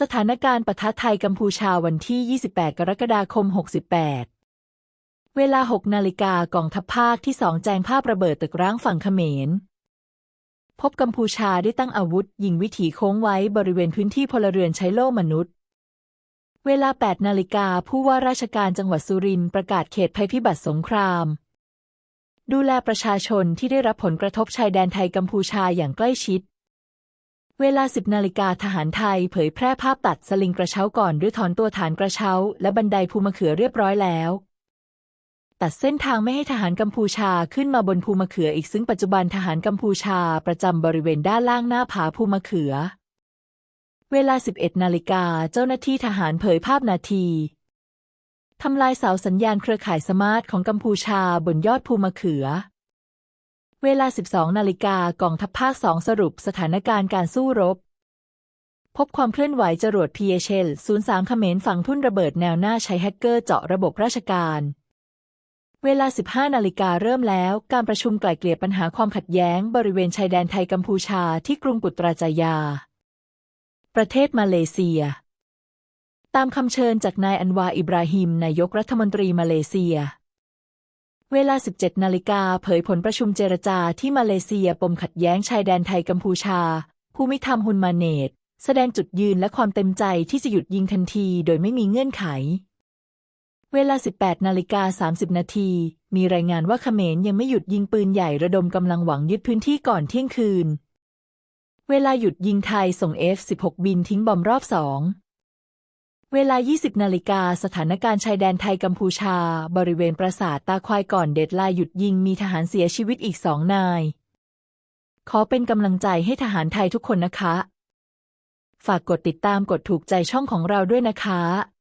สถานการณ์ปะทะไทยกัมพูชาวันที่ 28 กรกฎาคม 68 เวลา 6 นาฬิกากองทัพภาคที่2แจงภาพระเบิดตึกร้างฝั่งเขมร พบกัมพูชาได้ตั้งอาวุธ ยิงวิถีโค้งไว้บริเวณพื้นที่พลเรือนใช้โล่มนุษย์ เวลา 8 นาฬิกาผู้ว่าราชการจังหวัดสุรินทร์ประกาศเขตภัยพิบัติสงคราม ดูแลประชาชนที่ได้รับผลกระทบชายแดนไทยกัมพูชาอย่างใกล้ชิด เวลา 10 นาฬิกาทหารไทยเผยแพร่ภาพตัดสลิงกระเช้าก่อนด้วยถอนตัวฐานกระเช้า และบันไดภูมะเขือเรียบร้อยแล้ว ตัดเส้นทางไม่ให้ทหารกัมพูชาขึ้นมาบนภูมะเขืออีกซึ่งปัจจุบันทหารกัมพูชาประจำบริเวณด้านล่างหน้าผาภูมะเขือ เวลา 11 นาฬิกาเจ้าหน้าที่ทหารเผยภาพนาทีทำลายเสาสัญญาณเครือข่ายสมาร์ทของกัมพูชาบนยอดภูมะเขือ เวลา 12 นาฬิกากองทัพภาค 2 สรุปสถานการณ์การสู้รบ พบความเคลื่อนไหวจรวด PHL 03เขมรฝังทุ่นระเบิดแนวหน้าใช้แฮกเกอร์เจาะระบบราชการ เวลา 15 นาฬิกาเริ่มแล้ว การประชุมไกล่เกลี่ยปัญหาความขัดแย้ง บริเวณชายแดนไทยกัมพูชาที่กรุงปุตราจายา ประเทศมาเลเซีย ตามคำเชิญจากนายอันวาอิบราฮิมนายกรัฐมนตรีมาเลเซีย เวลา 17 นาฬิกาเผยผลประชุมเจรจาที่มาเลเซียปมขัดแย้งชายแดนไทยกัมพูชาภูมิธรรมฮุนมาเนต แสดงจุดยืนและความเต็มใจที่จะหยุดยิงทันทีโดยไม่มีเงื่อนไข เวลา 18 นาฬิกา 30 นาที มีรายงานว่าเขมรยังไม่หยุดยิงปืนใหญ่ระดมกำลังหวังยึดพื้นที่ก่อนเที่ยงคืน เวลาหยุดยิงไทยส่ง F-16 บินทิ้งบอมรอบสอง เวลา 20 นาฬิกา สถานการณ์ชายแดนไทยกัมพูชา บริเวณปราสาทตาควายก่อนเดดไลน์หยุดยิงมีทหารเสียชีวิตอีกสองนาย ขอเป็นกำลังใจให้ทหารไทยทุกคนนะคะ ฝากกดติดตามกดถูกใจช่องของเราด้วยนะคะ